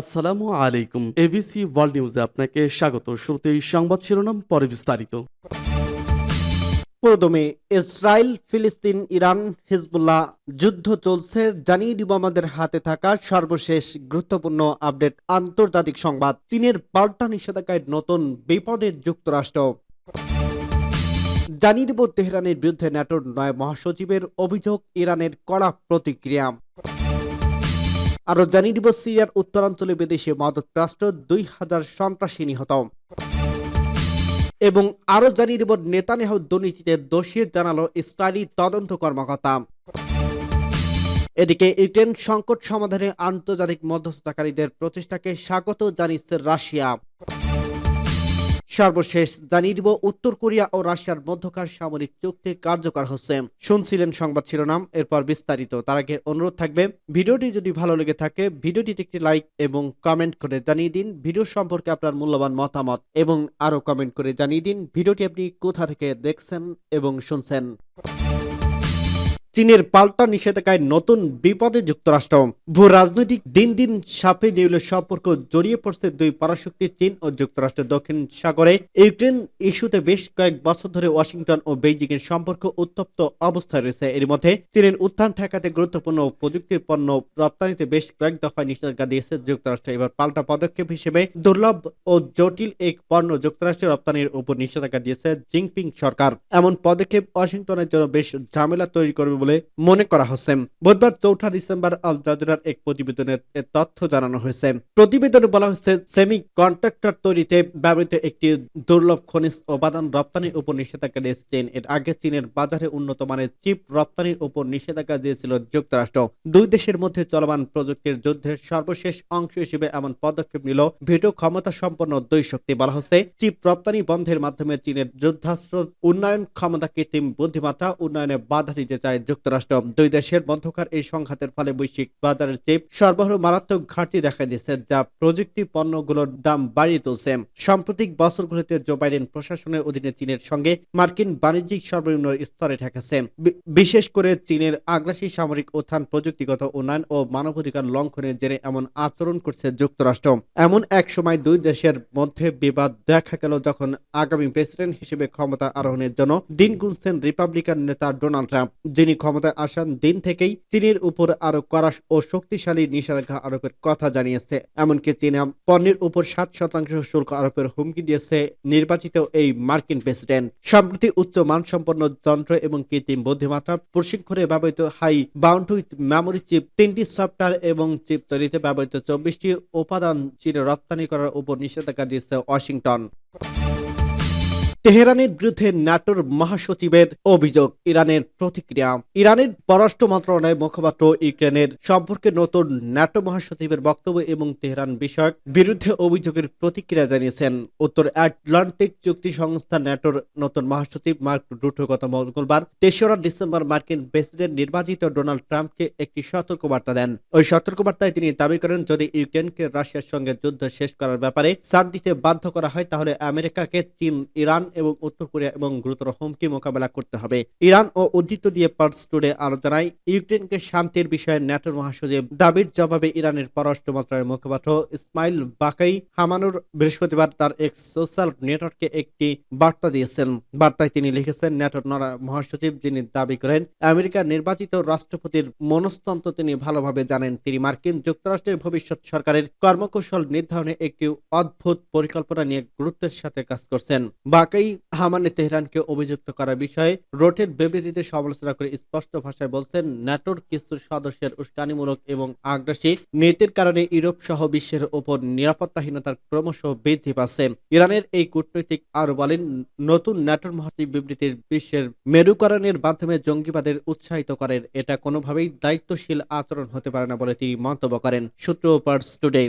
আসসালামু আলাইকুম ABC world নিউজে আপনাকে স্বাগত। শুরুতেই সংবাদ শিরোনাম, পরে বিস্তারিত। প্রথমে ইসরায়েল, ফিলিস্তিন, ইরান, হিজবুল্লাহ, যুদ্ধ চলছে, জানিয়ে দিব আমাদের হাতে থাকা সর্বশেষ গুরুত্বপূর্ণ আপডেট। আন্তর্জাতিক সংবাদ, চীনের পাল্টা নিষেধাজ্ঞায় নতুন বিপদে যুক্তরাষ্ট্র। জানিয়ে দিব তেহরানের বিরুদ্ধে ন্যাটোর নয় মহাসচিবের অভিযোগ, ইরানের কড়া প্রতিক্রিয়া। আরও জানিয়ে দিব সিরিয়ার উত্তরাঞ্চলে বিদেশে মদতরাষ্ট্র দুই হাজার সন্ত্রাসী নিহত। এবং আরও জানিয়ে দিব নেতানিয়াহু দুর্নীতিতে দোষী জানালো ইসরায়েলি তদন্ত কর্মকর্তা। এদিকে ইউক্রেন সংকট সমাধানে আন্তর্জাতিক মধ্যস্থতাকারীদের প্রচেষ্টাকে স্বাগত জানিয়েছে রাশিয়া। সর্বশেষ জানিয়ে দিব, উত্তর কোরিয়া ও রাশিয়ার মধ্যকার সামরিক চুক্তি কার্যকর হচ্ছে। শুনছিলেন সংবাদ শিরোনাম, এরপর বিস্তারিত। তার আগে অনুরোধ থাকবে, ভিডিওটি যদি ভালো লেগে থাকে ভিডিওটি একটি লাইক এবং কমেন্ট করে জানিয়ে দিন, ভিডিও সম্পর্কে আপনার মূল্যবান মতামত এবং আরও কমেন্ট করে জানিয়ে দিন, ভিডিওটি আপনি কোথা থেকে দেখছেন এবং শুনছেন। চীনের পাল্টা নিষেধাজ্ঞায় নতুন বিপদে যুক্তরাষ্ট্র। ভূ রাজনৈতিক দিন দিন সাপে নেউলের সম্পর্ক জড়িয়ে পড়ছে দুই পরাশক্তি চীন ও যুক্তরাষ্ট্র দক্ষিণ সাগরে। ইউক্রেন ইস্যুতে বেশ কয়েক বছর ধরে ওয়াশিংটন ও বেইজিং এর সম্পর্ক উত্তপ্ত অবস্থায় রয়েছে। এর মধ্যে চীনের উত্থান ঠেকাতে গুরুত্বপূর্ণ প্রযুক্তির পণ্য রপ্তানিতে বেশ কয়েক দফায় নিষেধাজ্ঞা দিয়েছে যুক্তরাষ্ট্র। এবার পাল্টা পদক্ষেপ হিসেবে দুর্লভ ও জটিল এক পণ্য যুক্তরাষ্ট্রের রপ্তানির উপর নিষেধাজ্ঞা দিয়েছে জিনপিং সরকার। এমন পদক্ষেপ ওয়াশিংটনের জন্য বেশ ঝামেলা তৈরি করবে বলে মনে করা হচ্ছে। বুধবার চৌঠা ডিসেম্বর আল জাজিরার এক প্রতিবেদনে এ তথ্য জানানো হয়েছে। প্রতিবেদনে বলা হয়েছে সেমি কন্ট্রাক্টর তৈরিতে ব্যবহৃত একটি দুর্লভ খনিজ উপাদান রপ্তানির উপর নিষেধাজ্ঞা দিয়েছে চীন। এর আগে চীনের বাজারে উন্নত মানের চিপ রপ্তানির উপর নিষেধাজ্ঞা দিয়েছিল যুক্তরাষ্ট্র। দুই দেশের মধ্যে চলমান প্রযুক্তির যুদ্ধের সর্বশেষ অংশ হিসেবে এমন পদক্ষেপ নিল ভেটো ক্ষমতা সম্পন্ন দুই শক্তি। বলা হচ্ছে, চিপ রপ্তানি বন্ধের মাধ্যমে চীনের যুদ্ধাস্ত্র উন্নয়ন ক্ষমতা কৃত্রিম বুদ্ধিমত্তা উন্নয়নে বাধা দিতে চায় যুক্তরাষ্ট্র। দুই দেশের মধ্যকার এই সংঘাতের ফলে বৈশ্বিক বাজারের চিপ সরবরাহ মারাত্মক ঘাটতি দেখা দিয়েছে, যা প্রযুক্তি পণ্যগুলোর দাম বাড়িয়ে তুলছে। সাম্প্রতিক বছরগুলোতে জো বাইডেন প্রশাসনের অধীনে চীনের সঙ্গে মার্কিন বাণিজ্যিক সর্বনিম্ন স্তরে ঠেকেছে। বিশেষ করে চীনের আগ্রাসী সামরিক উত্থান, প্রযুক্তিগত উন্নয়ন ও মানবাধিকার লঙ্ঘনের জেরে এমন আচরণ করছে যুক্তরাষ্ট্র। এমন এক সময় দুই দেশের মধ্যে বিবাদ দেখা গেল যখন আগামী প্রেসিডেন্ট হিসেবে ক্ষমতা আরোহণের জন্য দিন গুনছেন রিপাবলিকান নেতা ডোনাল্ড ট্রাম্প, যিনি ক্ষমতায় আসান দিন থেকেই চীনের উপর আরও কড়া ও শক্তিশালী নিষেধাজ্ঞা আরোপের কথা জানিয়েছে। এমনকি চীনা পণ্যের উপর সাত শতাংশ শুল্ক আরোপের হুমকি দিয়েছে নির্বাচিত এই মার্কিন প্রেসিডেন্ট। সম্প্রতি উচ্চ মানসম্পন্ন যন্ত্র এবং কৃত্রিম বুদ্ধিমত্তা প্রশিক্ষণে ব্যবহৃত high bound with memory chip, তিনটি সফটওয়্যার এবং চিপ তৈরিতে ব্যবহৃত চব্বিশটি উপাদান চীনে রপ্তানি করার উপর নিষেধাজ্ঞা দিয়েছে ওয়াশিংটন। তেহরানের বিরুদ্ধে ন্যাটোর মহাসচিবের অভিযোগ। ইরানের প্রতিক্রিয়া। ইরানের পররাষ্ট্র মন্ত্রণালয়ের মুখপাত্র ইউক্রেনের সম্পর্কে নতুন ন্যাটো মহাসচিবের বক্তব্য এবং তেহরান বিষয়ক বিরুদ্ধে অভিযোগের প্রতিক্রিয়া জানিয়েছেন। উত্তর আটলান্টিক চুক্তি সংস্থা ন্যাটোর নতুন মহাসচিব মার্ক রুটো গত মঙ্গলবার তেসরা ডিসেম্বর মার্কিন প্রেসিডেন্ট নির্বাচিত ডোনাল্ড ট্রাম্পকে একটি সতর্কবার্তা দেন। ওই সতর্কবার্তায় তিনি দাবি করেন, যদি ইউক্রেনকে রাশিয়ার সঙ্গে যুদ্ধ শেষ করার ব্যাপারে সার দিতে বাধ্য করা হয়, তাহলে আমেরিকাকে চীন, ইরান এবং উত্তর কোরিয়া এবং গুরুতর হুমকি মোকাবেলা করতে হবে। ইরান ও উদ্ধৃত দিয়ে পার্স টুডে আরও জানায়, ইউক্রেনকে শান্তির বিষয়ে ন্যাটোর মহাসচিব দাবির জবাবে ইরানের পররাষ্ট্র মন্ত্রণালয়ের মুখপাত্র ইসমাইল বাকাই হামানুর বৃহস্পতিবার তার এক সোশ্যাল নেটওয়ার্কে একটি বার্তা দিয়েছেন। বার্তায় তিনি লিখেছেন ন্যাটোর মহাসচিব যিনি দাবি করেন আমেরিকার নির্বাচিত রাষ্ট্রপতির মনস্তন্ত্র তিনি ভালোভাবে জানেন। তিনি মার্কিন যুক্তরাষ্ট্রের ভবিষ্যৎ সরকারের কর্মকৌশল নির্ধারণে একটি অদ্ভুত পরিকল্পনা নিয়ে গুরুত্বের সাথে কাজ করছেন। বাকাই হামানে তেহরানকে অভিযুক্ত করার বিষয়ে রোটের বিবৃতিতে সমালোচনা করে স্পষ্ট ভাষায় বলছেন, ন্যাটোর কিছু সদস্যের উস্কানিমূলক এবং আগ্রাসী নীতির কারণে ইউরোপ সহ বিশ্বের উপর নিরাপত্তাহীনতার ক্রমশ বৃদ্ধি পাচ্ছে। ইরানের এই কূটনৈতিক আরও বলেন, নতুন ন্যাটোর মহাসচিব বিবৃতির বিশ্বের মেরুকরণের মাধ্যমে জঙ্গিবাদের উৎসাহিত করেন। এটা কোনোভাবেই দায়িত্বশীল আচরণ হতে পারে না বলে তিনি মন্তব্য করেন। সূত্র পার্স টুডে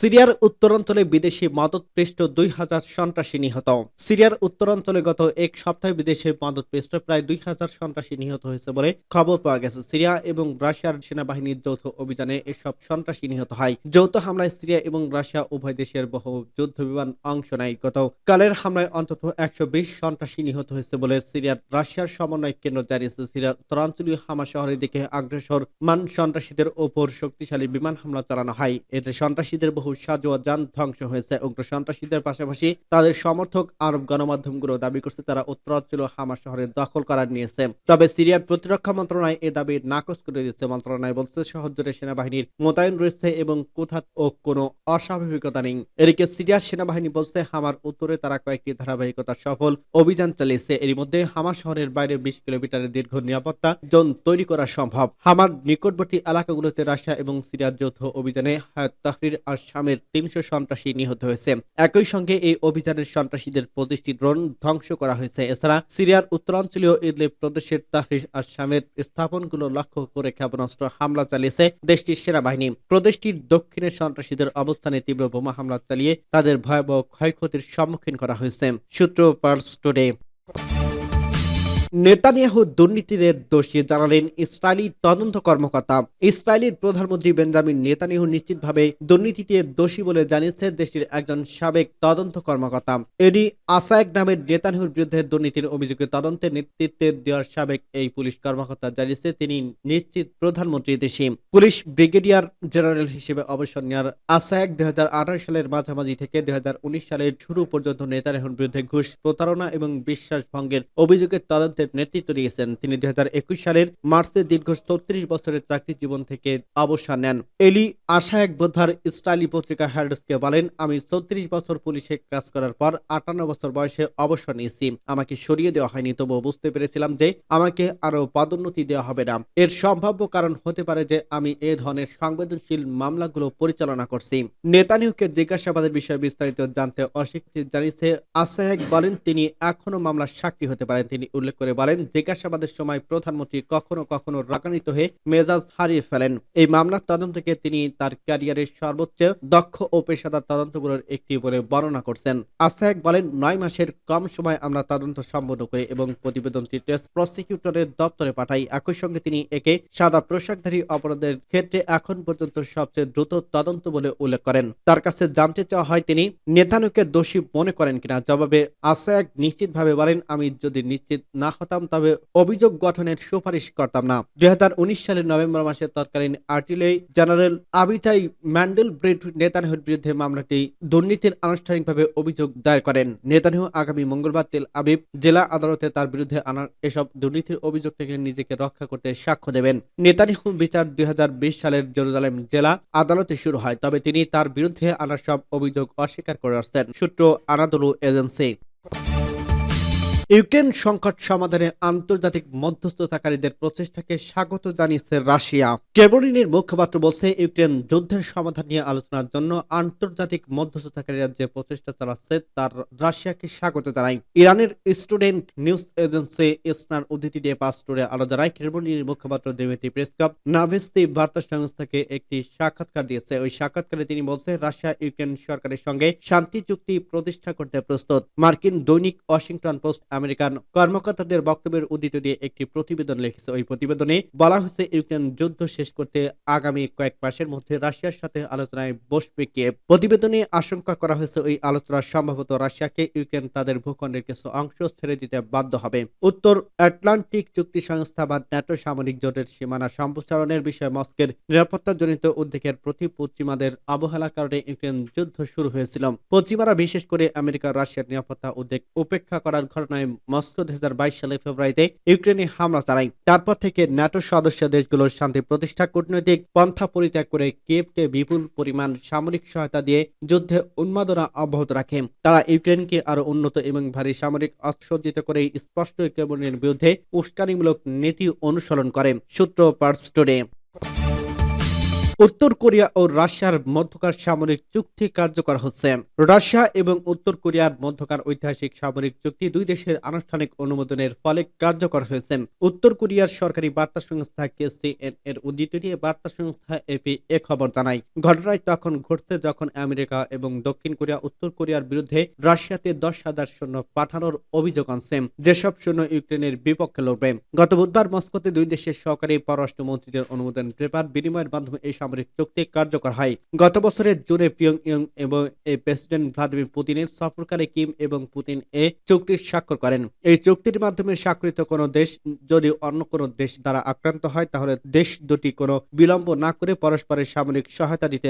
সিরিয়ার উত্তরাঞ্চলে বিদেশি মাদকপৃষ্ট দুই হাজার সন্ত্রাসী নিহত। সিরিয়ার উত্তরাঞ্চলে গত এক সপ্তাহে বিদেশি মাদকপৃষ্ট প্রায় দুই হাজার সন্ত্রাসী নিহত হয়েছে বলে খবর পাওয়া গেছে। সিরিয়া এবং রাশিয়ার সেনাবাহিনীর যৌথ অভিযানে এসব সন্ত্রাসী নিহত হয়। যৌথ হামলায় সিরিয়া এবং রাশিয়া উভয় দেশের বহু যুদ্ধ বিমান অংশ নেয়। গত কালের হামলায় অন্তত একশো বিশ সন্ত্রাসী নিহত হয়েছে বলে সিরিয়ার রাশিয়ার সমন্বয় কেন্দ্র জানিয়েছে। সিরিয়ার উত্তরাঞ্চলীয় হামা শহরের দিকে অগ্রসর মান সন্ত্রাসীদের ওপর শক্তিশালী বিমান হামলা চালানো হয়। এতে সন্ত্রাসীদের বহু সাজোয়া যান ধ্বংস হয়েছে। উগ্র সন্ত্রাসীদের পাশাপাশি তাদের সমর্থক আরব গণমাধ্যমগুলো দাবি করছে, তারা উত্তরাঞ্চল হামা শহরের দখল করার নিয়েছে। তবে সিরিয়ার প্রতিরক্ষা মন্ত্রণালয় এ দাবি নাকচ করে দিয়েছে। মন্ত্রণালয় বলছে শহর সেনাবাহিনীর মোতায়েন রয়েছে এবং কোথা ও কোনো অস্বাভাবিকতা নেই। এদিকে সিরিয়ার সেনাবাহিনী বলছে, হামার উত্তরে তারা কয়েকটি ধারাবাহিকতা সফল অভিযান চালিয়েছে। এর মধ্যে হামা শহরের বাইরে বিশ কিলোমিটারের দীর্ঘ নিরাপত্তা জোন তৈরি করা সম্ভব। হামার নিকটবর্তী এলাকাগুলোতে রাশিয়া এবং সিরিয়ার যৌথ অভিযানে হায়াত তাহরির আসামের তিনশো সন্ত্রাসী নিহত হয়েছে। একই সঙ্গে এই অভিযানের সন্ত্রাসীদের পঁচিশটি ড্রোন ধ্বংস করা হয়েছে। এছাড়া সিরিয়ার উত্তরাঞ্চলীয় ইদলিব প্রদেশের তাহরির আসামের স্থাপনগুলো লক্ষ্য করে ক্ষেপণাস্ত্র হামলা চালিয়েছে দেশটির সেনাবাহিনী। প্রদেশটির দক্ষিণে সন্ত্রাসীদের অবস্থানে তীব্র বোমা হামলা চালিয়ে তাদের ভয়াবহ ক্ষয়ক্ষতির সম্মুখীন করা হয়েছে। সূত্র পার্স টুডে। নেতানিয়াহু দুর্নীতিতে দোষী জানালেন ইসরায়েলি তদন্ত কর্মকর্তা। ইসরায়েলের প্রধানমন্ত্রী বেঞ্জামিন নেতানিয়াহু নিশ্চিতভাবে দুর্নীতিতে দোষী বলে জানিয়েছে দেশটির একজন সাবেক তদন্ত কর্মকর্তা। এডি আসায়েক নামের নেতানিয়াহুর বিরুদ্ধে দুর্নীতির অভিযোগে তদন্তে নেতৃত্বে দেওয়ার সাবেক এই পুলিশ কর্মকর্তা জানিয়েছে, তিনি নিশ্চিত প্রধানমন্ত্রী দেশে। পুলিশ ব্রিগেডিয়ার জেনারেল হিসেবে অবসর নেওয়ার আসায়েক দু হাজার আঠারো সালের মাঝামাঝি থেকে দুই হাজার উনিশ সালের শুরু পর্যন্ত নেতানিয়াহুর বিরুদ্ধে ঘুষ প্রতারণা এবং বিশ্বাস ভঙ্গের অভিযোগের তদন্তের নেতৃত্ব দিয়েছেন। তিনি দু হাজার একুশ সালের মার্চে দীর্ঘ চৌত্রিশ বছরের চাকরি জীবন থেকে অবসর নেন। এলি আশা এক বোদ্ধার ইসরায়েলি পত্রিকা হ্যারডসকে বলেন, আমি চৌত্রিশ বছর পুলিশে কাজ করার পর আটান্ন বছর বয়সে অবসর নিয়েছি। আমাকে সরিয়ে দেওয়া হয়নি। তবুও বুঝতে পেরেছিলাম যে আমাকে আরও পদোন্নতি দেওয়া হবে না। এর সম্ভাব্য কারণ হতে পারে যে আমি এ ধরনের সংবেদনশীল মামলাগুলো পরিচালনা করছি। নেতানিহুকে জিজ্ঞাসাবাদের বিষয়ে বিস্তারিত জানতে অস্বীকৃতি জানিয়েছে আসাহেক বলেন, তিনি এখনও মামলার সাক্ষী হতে পারেন। তিনি উল্লেখ করে বলেন, জিজ্ঞাসাবাদের সময় প্রধানমন্ত্রী কখনো কখনো রাগান্বিত হয়ে মেজাজ হারিয়ে ফেলেন। এই মামলার তদন্তকে তিনি তার ক্যারিয়ারের সর্বোচ্চ দক্ষ ও পেশাদার তদন্তগুলোর একটি বলে বর্ণনা করছেন। আসাহেক বলেন, নয় মাসের কম সময় আমরা তদন্ত সম্পন্ন করি এবং প্রতিবেদনটি টেস্ট প্রসিকিউটরের দপ্তরে পাঠাই। একই সঙ্গে তিনি একে সাদা পোশাকধারী অপরাধের ক্ষেত্রে এখন পর্যন্ত সবচেয়ে দ্রুত তদন্ত বলে উল্লেখ করেন। তার কাছে জানতে চাওয়া হয়, তিনি নেতানুকে দোষী মনে করেন কিনা? জবাবে আসায়াক নিশ্চিতভাবে বলেন, আমি যদি নিশ্চিত না হতাম, তবে অভিযোগ গঠনের সুপারিশ করতাম না। দুই সালের নভেম্বর মাসে তৎকালীন artillery general Avichai Mandelblit নেতানিহুর বিরুদ্ধে মামলাটি দুর্নীতির আনুষ্ঠানিকভাবে অভিযোগ দায়ের করেন। নেতানিহু আগামী মঙ্গলবার তেল আবিব জেলা আদালতে তার বিরুদ্ধে আনা এসব দুর্নীতির অভিযোগ থেকে নিজেকে রক্ষা করতে সাক্ষ্য দেবেন। নেতানিহু বিচার দুই হাজার বিশ সালের জেরুজালেম জেলা আদালতে শুরু হয়, তবে তিনি তার বিরুদ্ধে আনা সব অভিযোগ অস্বীকার করে আসছেন, সূত্র আনাদুলু এজেন্সি। ইউক্রেন সংকট সমাধানে আন্তর্জাতিক মধ্যস্থতাকারীদের প্রচেষ্টাকে স্বাগত জানিয়েছে রাশিয়া। কেবরিনের মুখপাত্র বলছে ইউক্রেন যুদ্ধের সমাধান নিয়ে আলোচনার জন্য আন্তর্জাতিক মধ্যস্থতাকারীরা যে প্রচেষ্টা চালাচ্ছে, তার রাশিয়াকে স্বাগত জানায় ইরানের স্টুডেন্ট নিউজ এজেন্সি ইসনার উদ্ধৃতি দিয়ে পাস করে আলো জানায় কেবরিনের মুখপাত্র দেমেটি প্রেসকাপ নাভেস্তি বার্তা সংস্থাকে একটি সাক্ষাৎকার দিয়েছে। ওই সাক্ষাৎকারে তিনি বলছে, রাশিয়া ইউক্রেন সরকারের সঙ্গে শান্তি চুক্তি প্রতিষ্ঠা করতে প্রস্তুত। মার্কিন দৈনিক ওয়াশিংটন পোস্ট আমেরিকান কর্মকর্তাদের বক্তব্যের উদ্ধৃতি দিয়ে একটি প্রতিবেদন লিখেছে। ওই প্রতিবেদনে বলা হয়েছে, ইউক্রেন যুদ্ধ শেষ করতে আগামী কয়েক মাসের মধ্যে রাশিয়ার সাথে আলোচনায় বসবে কিয়েভ। প্রতিবেদনে আশঙ্কা করা হয়েছে, ওই আলোচনা সম্ভবত রাশিয়াকে ইউক্রেন তাদের ভূখণ্ডের কিছু অংশ ছেড়ে দিতে বাধ্য হবে। উত্তর আটলান্টিক চুক্তি সংস্থা বা ন্যাটো সামরিক জোটের সীমানা সম্প্রসারণের বিষয়ে মস্কের নিরাপত্তাজনিত উদ্বেগের প্রতি পশ্চিমাদের অবহেলার কারণে ইউক্রেন যুদ্ধ শুরু হয়েছিল। পশ্চিমারা বিশেষ করে আমেরিকা রাশিয়ার নিরাপত্তা উদ্বেগ উপেক্ষা করার ঘটনায় মস্কো দুই সালের ফেব্রুয়ারিতে ইউক্রেনে হামলা চালায়। তারপর থেকে ন্যাটো সদস্য দেশগুলোর শান্তি প্রতিষ্ঠা, কূটনৈতিক পন্থা পরিত্যাগ করে কিয়েভকে বিপুল পরিমাণ সামরিক সহায়তা দিয়ে যুদ্ধে উন্মাদনা অব্যাহত রাখে। তারা ইউক্রেনকে আরও উন্নত এবং ভারী সামরিক অস্ত্রসজ্জিত করে স্পষ্ট ক্রেমলিনের বিরুদ্ধে উস্কানিমূলক নীতি অনুসরণ করে, সূত্র পার্স টুডে। উত্তর কোরিয়া ও রাশিয়ার মধ্যকার সামরিক চুক্তি কার্যকর হচ্ছে। রাশিয়া এবং উত্তর কোরিয়ার মধ্যকার ঐতিহাসিক সামরিক চুক্তি দুই দেশের আনুষ্ঠানিক অনুমোদনের ফলে কার্যকর হয়েছে। উত্তর কোরিয়ার সরকারি বার্তা সংস্থা কেসিএন এর উদ্ধৃতি দিয়ে বার্তা সংস্থা এপি এ খবর জানায়। ঘটনায় তখন ঘটছে যখন আমেরিকা এবং দক্ষিণ কোরিয়া উত্তর কোরিয়ার বিরুদ্ধে রাশিয়াতে দশ হাজার সৈন্য পাঠানোর অভিযোগ আনছে। যেসব সৈন্য ইউক্রেনের বিপক্ষে লড়বে। গত বুধবার মস্কোতে দুই দেশের সহকারী পররাষ্ট্র মন্ত্রীদের অনুমোদন পেপার বিনিময়ের মাধ্যমে এই সামরিক চুক্তি কার্যকর হয়। গত বছরের জুনে পিয়ং ইয়ং এবং এই প্রেসিডেন্ট ভ্লাদিমির পুতিনের সফরকালে কিম এবং পুতিন এ চুক্তি স্বাক্ষর করেন। এই চুক্তির মাধ্যমে স্বাক্ষরিত কোন দেশ যদি অন্য কোনো দেশ দ্বারা আক্রান্ত হয়, তাহলে দেশ দুটি কোনো বিলম্ব না করে পরস্পরের সামরিক সহায়তা দিতে